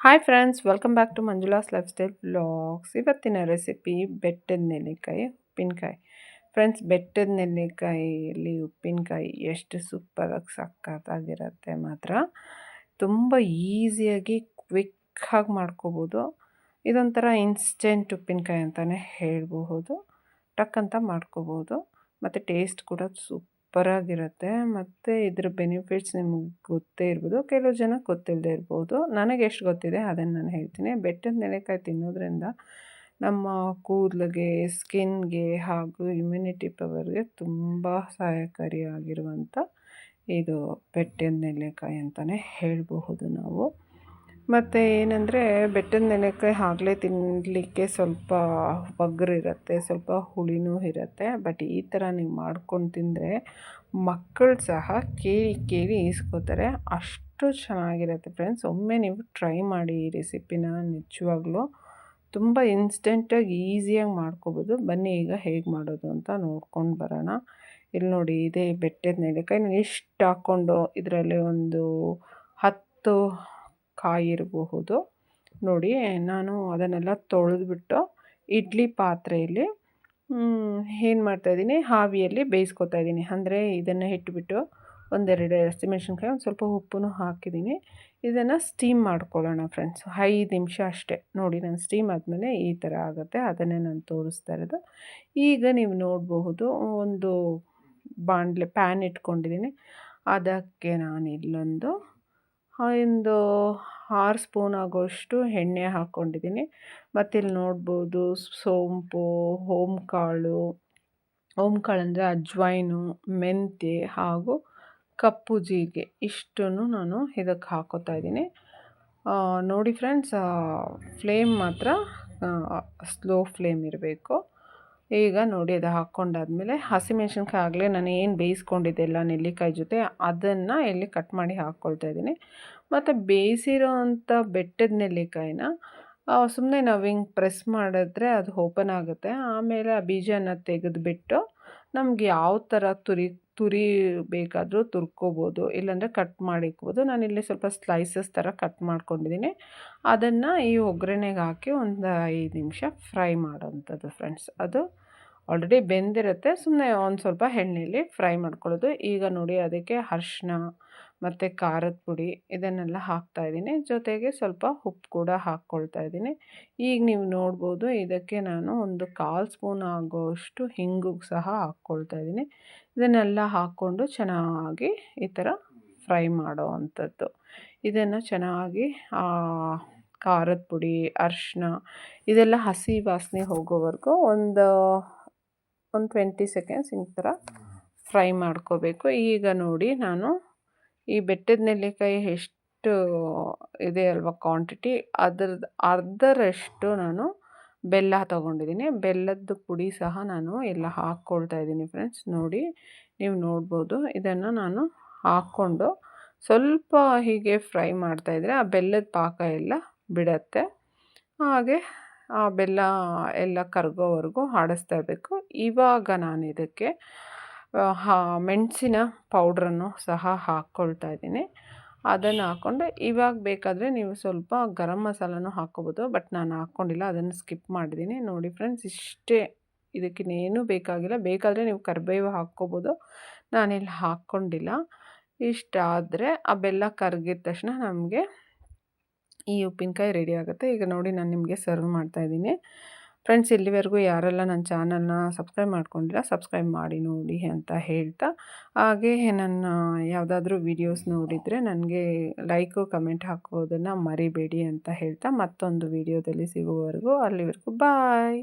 Hi friends, welcome back to Manjula's life style blogs ಇವತ್ತಿನ recipe ಬೆಟ್ಟದ ನೆಲ್ಲಿಕಾಯಿ ಉಪ್ಪಿನಕಾಯಿ. ಫ್ರೆಂಡ್ಸ್, ಬೆಟ್ಟದ ನೆಲ್ಲಿಕಾಯಿಯಲ್ಲಿ ಉಪ್ಪಿನಕಾಯಿ ಎಷ್ಟು ಸೂಪರಾಗಿ ಸಕ್ಕತ್ತಾಗಿರುತ್ತೆ ಮಾತ್ರ. ತುಂಬ ಈಸಿಯಾಗಿ ಕ್ವಿಕ್ಕಾಗಿ ಮಾಡ್ಕೋಬೋದು. ಇದೊಂಥರ ಇನ್ಸ್ಟೆಂಟ್ ಉಪ್ಪಿನಕಾಯಿ ಅಂತಲೇ ಹೇಳಬಹುದು. ಟಕ್ ಅಂತ ಮಾಡ್ಕೋಬೋದು. ಮತ್ತು ಟೇಸ್ಟ್ ಕೂಡ ಸೂಪ್ ಸೂಪರಾಗಿರುತ್ತೆ ಮತ್ತು ಇದ್ರ ಬೆನಿಫಿಟ್ಸ್ ನಿಮ್ಗೆ ಗೊತ್ತೇ ಇರ್ಬೋದು. ಕೆಲವು ಜನ ಗೊತ್ತಿಲ್ಲದೆ ಇರ್ಬೋದು. ನನಗೆ ಎಷ್ಟು ಗೊತ್ತಿದೆ ಅದನ್ನು ನಾನು ಹೇಳ್ತೀನಿ. ಬೆಟ್ಟದ ನೆಲೆಕಾಯಿ ತಿನ್ನೋದ್ರಿಂದ ನಮ್ಮ ಕೂದಲಿಗೆ ಸ್ಕಿನ್ಗೆ ಹಾಗೂ ಇಮ್ಯುನಿಟಿ ಪವರ್ಗೆ ತುಂಬ ಸಹಾಯಕಾರಿಯಾಗಿರುವಂಥ ಇದು ಬೆಟ್ಟದ ನೆಲ್ಲಿಕಾಯಿ ಅಂತಲೇ ಹೇಳಬಹುದು ನಾವು. ಮತ್ತು ಏನಂದರೆ ಬೆಟ್ಟದ ನೆನೆಕಾಯಿ ಆಗಲೇ ತಿನ್ನಲಿಕ್ಕೆ ಸ್ವಲ್ಪ ಒಗ್ರಿರುತ್ತೆ, ಸ್ವಲ್ಪ ಹುಳಿನೂ ಇರುತ್ತೆ. ಬಟ್ ಈ ಥರ ನೀವು ಮಾಡ್ಕೊಂಡು ತಿಂದರೆ ಮಕ್ಕಳು ಸಹ ಕೇಳಿ ಕೇಳಿ ಈಸ್ಕೋತಾರೆ. ಅಷ್ಟು ಚೆನ್ನಾಗಿರುತ್ತೆ ಫ್ರೆಂಡ್ಸ್ ಒಮ್ಮೆ ನೀವು ಟ್ರೈ ಮಾಡಿ ಈ ರೆಸಿಪಿನ ನಿಜವಾಗ್ಲೂ ತುಂಬ ಇನ್ಸ್ಟೆಂಟಾಗಿ ಈಸಿಯಾಗಿ ಮಾಡ್ಕೋಬೋದು. ಬನ್ನಿ ಈಗ ಹೇಗೆ ಮಾಡೋದು ಅಂತ ನೋಡ್ಕೊಂಡು ಬರೋಣ. ಇಲ್ಲಿ ನೋಡಿ ಇದೇ ಬೆಟ್ಟದ ನೆನೆಕಾಯಿ ನಾನು ಇಷ್ಟು ಹಾಕ್ಕೊಂಡು ಇದರಲ್ಲಿ ಒಂದು ಹತ್ತು ಕಾಯಿ ಇರಬಹುದು ನೋಡಿ, ನಾನು ಅದನ್ನೆಲ್ಲ ತೊಳೆದ್ಬಿಟ್ಟು ಇಡ್ಲಿ ಪಾತ್ರೆಯಲ್ಲಿ ಏನು ಮಾಡ್ತಾಯಿದ್ದೀನಿ ಹಾವಿಯಲ್ಲಿ ಬೇಯಿಸ್ಕೊತಾ ಇದ್ದೀನಿ. ಅಂದರೆ ಇದನ್ನು ಇಟ್ಬಿಟ್ಟು ಒಂದೆರಡು ಹಸಿಮೆಣ್ಸಿನ್ಕಾಯಿ, ಒಂದು ಸ್ವಲ್ಪ ಉಪ್ಪು ಹಾಕಿದ್ದೀನಿ. ಇದನ್ನು ಸ್ಟೀಮ್ ಮಾಡ್ಕೊಳ್ಳೋಣ ಫ್ರೆಂಡ್ಸ್ ಐದು ನಿಮಿಷ ಅಷ್ಟೇ. ನೋಡಿ, ನಾನು ಸ್ಟೀಮ್ ಆದಮೇಲೆ ಈ ಥರ ಆಗುತ್ತೆ. ಅದನ್ನೇ ನಾನು ತೋರಿಸ್ತಾ ಇರೋದು. ಈಗ ನೀವು ನೋಡಬಹುದು, ಒಂದು ಬಾಣಲೆ ಪ್ಯಾನ್ ಇಟ್ಕೊಂಡಿದ್ದೀನಿ. ಅದಕ್ಕೆ ನಾನು ಇಲ್ಲೊಂದು ಒಂದು ಆರು ಸ್ಪೂನ್ ಆಗೋಷ್ಟು ಎಣ್ಣೆ ಹಾಕ್ಕೊಂಡಿದ್ದೀನಿ. ಮತ್ತಿಲ್ಲಿ ನೋಡ್ಬೋದು ಸೋಂಪು ಕಾಳು ಕಾಳು ಅಂದರೆ ಅಜ್ವೈನು ಮೆಂತ್ಯ ಹಾಗೂ ಕಪ್ಪು ಜೀರಿಗೆ ಇಷ್ಟನ್ನು ನಾನು ಇದಕ್ಕೆ ಹಾಕೋತಾ ಇದ್ದೀನಿ. ನೋಡಿ ಫ್ರೆಂಡ್ಸ್ ಫ್ಲೇಮ್ ಮಾತ್ರ ಸ್ಲೋ ಫ್ಲೇಮ್ ಇರಬೇಕು. ಈಗ ನೋಡಿ ಅದು ಹಾಕ್ಕೊಂಡಾದ್ಮೇಲೆ ಹಸಿಮೆಣ್ಸಿನ್ಕಾಯಿ ಆಗಲೇ ನಾನು ಏನು ಬೇಯಿಸ್ಕೊಂಡಿದ್ದೆಲ್ಲ ನೆಲ್ಲಿಕಾಯಿ ಜೊತೆ ಅದನ್ನು ಇಲ್ಲಿ ಕಟ್ ಮಾಡಿ ಹಾಕ್ಕೊಳ್ತಾ ಇದ್ದೀನಿ. ಮತ್ತು ಬೇಯಿಸಿರೋ ಅಂಥ ಬೆಟ್ಟದ ನೆಲ್ಲಿಕಾಯಿನ ಸುಮ್ಮನೆ ನಾವು ಹಿಂಗೆ ಪ್ರೆಸ್ ಮಾಡಿದ್ರೆ ಅದು ಓಪನ್ ಆಗುತ್ತೆ. ಆಮೇಲೆ ಆ ಬೀಜನ ತೆಗೆದುಬಿಟ್ಟು ನಮ್ಗೆ ಯಾವ ಥರ ತುರಿ ತುರಿ ಬೇಕಾದರೂ ತುರ್ಕೋಬೋದು, ಇಲ್ಲಾಂದರೆ ಕಟ್ ಮಾಡಿಕ್ಬೋದು. ನಾನಿಲ್ಲಿ ಸ್ವಲ್ಪ ಸ್ಲೈಸಸ್ ಥರ ಕಟ್ ಮಾಡ್ಕೊಂಡಿದ್ದೀನಿ ಅದನ್ನು ಈ ಒಗ್ಗರಣೆಗೆ ಹಾಕಿ ಒಂದು ಐದು ನಿಮಿಷ ಫ್ರೈ ಮಾಡೋವಂಥದ್ದು ಫ್ರೆಂಡ್ಸ್ ಅದು ಆಲ್ರೆಡಿ ಬೆಂದಿರುತ್ತೆ. ಸುಮ್ಮನೆ ಒಂದು ಸ್ವಲ್ಪ ಎಣ್ಣೆಯಲ್ಲಿ ಫ್ರೈ ಮಾಡ್ಕೊಳ್ಳೋದು. ಈಗ ನೋಡಿ, ಅದಕ್ಕೆ ಅರ್ಶಿನ ಮತ್ತು ಖಾರದ ಪುಡಿ ಇದನ್ನೆಲ್ಲ ಹಾಕ್ತಾಯಿದ್ದೀನಿ ಜೊತೆಗೆ ಸ್ವಲ್ಪ ಉಪ್ಪು ಕೂಡ ಹಾಕ್ಕೊಳ್ತಾ ಇದ್ದೀನಿ. ಈಗ ನೀವು ನೋಡ್ಬೋದು ಇದಕ್ಕೆ ನಾನು ಒಂದು ಕಾಲು ಸ್ಪೂನ್ ಆಗೋಷ್ಟು ಹಿಂಗು ಸಹ ಹಾಕ್ಕೊಳ್ತಾ ಇದ್ದೀನಿ. ಇದನ್ನೆಲ್ಲ ಹಾಕ್ಕೊಂಡು ಚೆನ್ನಾಗಿ ಈ ಥರ ಫ್ರೈ ಮಾಡೋ ಅಂಥದ್ದು. ಇದನ್ನು ಚೆನ್ನಾಗಿ ಖಾರದ ಪುಡಿ ಅರಿಶಿನ ಇದೆಲ್ಲ ಹಸಿ ವಾಸನೆ ಹೋಗೋವರೆಗೂ ಒಂದು ಒಂದು ಟ್ವೆಂಟಿ ಸೆಕೆಂಡ್ಸ್ ಈ ಥರ ಫ್ರೈ ಮಾಡ್ಕೋಬೇಕು. ಈಗ ನೋಡಿ ನಾನು ಈ ಬೆಟ್ಟದ ನೆಲ್ಲಿಕಾಯಿ ಎಷ್ಟು ಇದೆ ಅಲ್ವಾ ಕ್ವಾಂಟಿಟಿ ಅದ್ರದ್ದು ಅರ್ಧರಷ್ಟು ನಾನು ಬೆಲ್ಲ ತೊಗೊಂಡಿದ್ದೀನಿ ಬೆಲ್ಲದ ಪುಡಿ ಸಹ ನಾನು ಎಲ್ಲ ಹಾಕ್ಕೊಳ್ತಾ ಇದ್ದೀನಿ ಫ್ರೆಂಡ್ಸ್ ನೋಡಿ, ನೀವು ನೋಡ್ಬೋದು. ಇದನ್ನು ನಾನು ಹಾಕ್ಕೊಂಡು ಸ್ವಲ್ಪ ಹೀಗೆ ಫ್ರೈ ಮಾಡ್ತಾಯಿದ್ರೆ ಆ ಬೆಲ್ಲದ ಪಾಕ ಎಲ್ಲ ಬಿಡತ್ತೆ. ಹಾಗೆ ಆ ಬೆಲ್ಲ ಎಲ್ಲ ಕರಗೋವರೆಗೂ ಆಡಿಸ್ತಾ ಇರಬೇಕು. ಇವಾಗ ನಾನು ಇದಕ್ಕೆ ಮೆಣಸಿನ ಪೌಡ್ರನ್ನು ಸಹ ಹಾಕ್ಕೊಳ್ತಾ ಇದ್ದೀನಿ. ಅದನ್ನು ಹಾಕ್ಕೊಂಡು ಇವಾಗ ಬೇಕಾದರೆ ನೀವು ಸ್ವಲ್ಪ ಗರಂ ಮಸಾಲನೂ ಹಾಕ್ಕೋಬೋದು, ಬಟ್ ನಾನು ಹಾಕ್ಕೊಂಡಿಲ್ಲ, ಅದನ್ನು ಸ್ಕಿಪ್ ಮಾಡಿದ್ದೀನಿ ನೋಡಿ ಫ್ರೆಂಡ್ಸ್, ಇಷ್ಟೇ ಇದಕ್ಕಿನ್ನೇನು ಬೇಕಾಗಿಲ್ಲ. ಬೇಕಾದರೆ ನೀವು ಕರಿಬೇವು ಹಾಕ್ಕೋಬೋದು. ನಾನಿಲ್ಲಿ ಹಾಕ್ಕೊಂಡಿಲ್ಲ. ಇಷ್ಟಾದರೆ ಆ ಬೆಲ್ಲ ಕರಗಿದ ತಕ್ಷಣ ನಮಗೆ ಈ ಉಪ್ಪಿನಕಾಯಿ ರೆಡಿ ಆಗುತ್ತೆ. ಈಗ ನೋಡಿ, ನಾನು ನಿಮಗೆ ಸರ್ವ್ ಮಾಡ್ತಾಯಿದ್ದೀನಿ ಫ್ರೆಂಡ್ಸ್ ಇಲ್ಲಿವರೆಗೂ ಯಾರೆಲ್ಲ ನನ್ನ ಚಾನಲ್ನ ಸಬ್ಸ್ಕ್ರೈಬ್ ಮಾಡ್ಕೊಂಡಿಲ್ಲ, ಸಬ್ಸ್ಕ್ರೈಬ್ ಮಾಡಿ ನೋಡಿ ಅಂತ ಹೇಳ್ತಾ, ಹಾಗೆ ನನ್ನ ಯಾವುದಾದ್ರೂ ವೀಡಿಯೋಸ್ ನೋಡಿದರೆ ನನಗೆ ಲೈಕು ಕಮೆಂಟ್ ಹಾಕೋದನ್ನು ಮರಿಬೇಡಿ ಅಂತ ಹೇಳ್ತಾ ಮತ್ತೊಂದು ವೀಡಿಯೋದಲ್ಲಿ ಸಿಗುವವರೆಗೂ ಅಲ್ಲಿವರೆಗೂ ಬಾಯ್